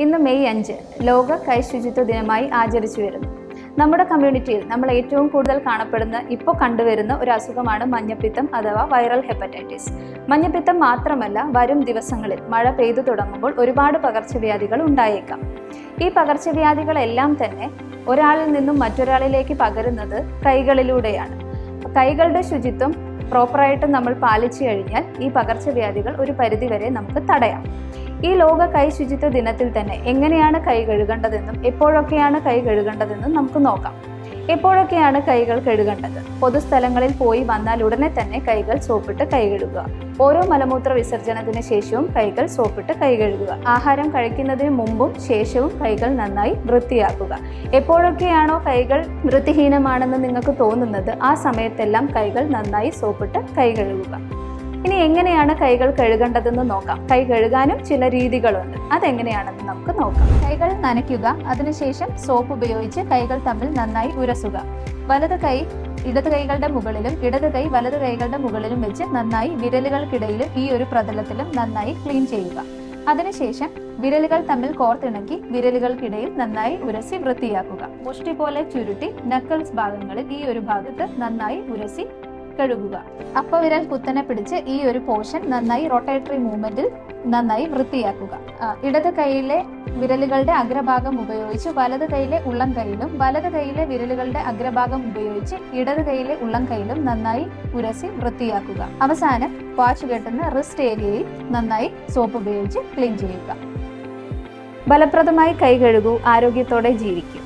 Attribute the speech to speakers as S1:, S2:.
S1: ഇന്ന് മെയ് അഞ്ച് ലോക കൈ ശുചിത്വ ദിനമായി ആചരിച്ചു വരുന്നു. നമ്മുടെ കമ്മ്യൂണിറ്റിയിൽ നമ്മൾ ഏറ്റവും കൂടുതൽ കാണപ്പെടുന്ന ഇപ്പോൾ കണ്ടുവരുന്ന ഒരു അസുഖമാണ് മഞ്ഞപ്പിത്തം അഥവാ വൈറൽ ഹെപ്പറ്റൈറ്റിസ്. മഞ്ഞപ്പിത്തം മാത്രമല്ല വരും ദിവസങ്ങളിൽ മഴ പെയ്തു തുടങ്ങുമ്പോൾ ഒരുപാട് പകർച്ചവ്യാധികൾ ഉണ്ടായേക്കാം. ഈ പകർച്ചവ്യാധികളെല്ലാം തന്നെ ഒരാളിൽ നിന്നും മറ്റൊരാളിലേക്ക് പകരുന്നത് കൈകളിലൂടെയാണ്. കൈകളുടെ ശുചിത്വം പ്രോപ്പറായിട്ട് നമ്മൾ പാലിച്ചു കഴിഞ്ഞാൽ ഈ പകർച്ചവ്യാധികൾ ഒരു പരിധിവരെ നമുക്ക് തടയാം. ഈ ലോക കൈ ശുചിത്വ ദിനത്തിൽ തന്നെ എങ്ങനെയാണ് കൈ കഴുകേണ്ടതെന്നും എപ്പോഴൊക്കെയാണ് കൈ കഴുകേണ്ടതെന്നും നമുക്ക് നോക്കാം. എപ്പോഴൊക്കെയാണ് കൈകൾ കഴുകേണ്ടത്. പൊതുസ്ഥലങ്ങളിൽ പോയി വന്നാൽ ഉടനെ തന്നെ കൈകൾ സോപ്പിട്ട് കൈ കഴുകുക ഓരോ മലമൂത്ര വിസർജനത്തിന് ശേഷവും കൈകൾ സോപ്പിട്ട് കൈ കഴുകുക ആഹാരം കഴിക്കുന്നതിന് മുമ്പും ശേഷവും കൈകൾ നന്നായി വൃത്തിയാക്കുക. എപ്പോഴൊക്കെയാണോ കൈകൾ വൃത്തിഹീനമാണെന്ന് നിങ്ങൾക്ക് തോന്നുന്നത് ആ സമയത്തെല്ലാം കൈകൾ നന്നായി സോപ്പിട്ട് കൈ കഴുകുക ഇനി എങ്ങനെയാണ് കൈകൾ കഴുകേണ്ടതെന്ന് നോക്കാം. കൈ കഴുകാനും ചില രീതികളുണ്ട്. അതെങ്ങനെയാണെന്ന് നമുക്ക് നോക്കാം. കൈകൾ നനയ്ക്കുക. അതിനുശേഷം സോപ്പ് ഉപയോഗിച്ച് കൈകൾ തമ്മിൽ നന്നായി ഉരസുക. വലത് കൈ ഇടത് കൈകളുടെ മുകളിലും ഇടത് കൈ വലത് കൈകളുടെ മുകളിലും വെച്ച് നന്നായി വിരലുകൾക്കിടയിലും ഈ ഒരു പ്രതലത്തിലും നന്നായി ക്ലീൻ ചെയ്യുക. അതിനുശേഷം വിരലുകൾ തമ്മിൽ കോർത്തിണക്കി വിരലുകൾക്കിടയിൽ നന്നായി ഉരസി വൃത്തിയാക്കുക. മുഷ്ടി പോലെ ചുരുട്ടി നക്കിൾസ് ഭാഗങ്ങളിൽ ഈ ഒരു ഭാഗത്ത് നന്നായി ഉരസി കഴുകുക. അപ്പവിരൽ കുത്തനെ പിടിച്ച് ഈ ഒരു പോർഷൻ നന്നായി റൊട്ടേറ്ററി മൂവ്മെന്റിൽ നന്നായി വൃത്തിയാക്കുക. ഇടത് കൈയിലെ വിരലുകളുടെ അഗ്രഭാഗം ഉപയോഗിച്ച് വലത് കൈയിലെ ഉള്ളം കൈയിലും വലത് കൈയിലെ വിരലുകളുടെ അഗ്രഭാഗം ഉപയോഗിച്ച് ഇടത് കൈയിലെ ഉള്ളം കൈയിലും നന്നായി ഉരസി വൃത്തിയാക്കുക. അവസാനം വാച്ച് കെട്ടുന്ന റിസ്റ്റ് ഏരിയയിൽ നന്നായി സോപ്പ് ഉപയോഗിച്ച് ക്ലീൻ ചെയ്യുക. ഫലപ്രദമായി കൈ കഴുകൂ ആരോഗ്യത്തോടെ ജീവിക്കും.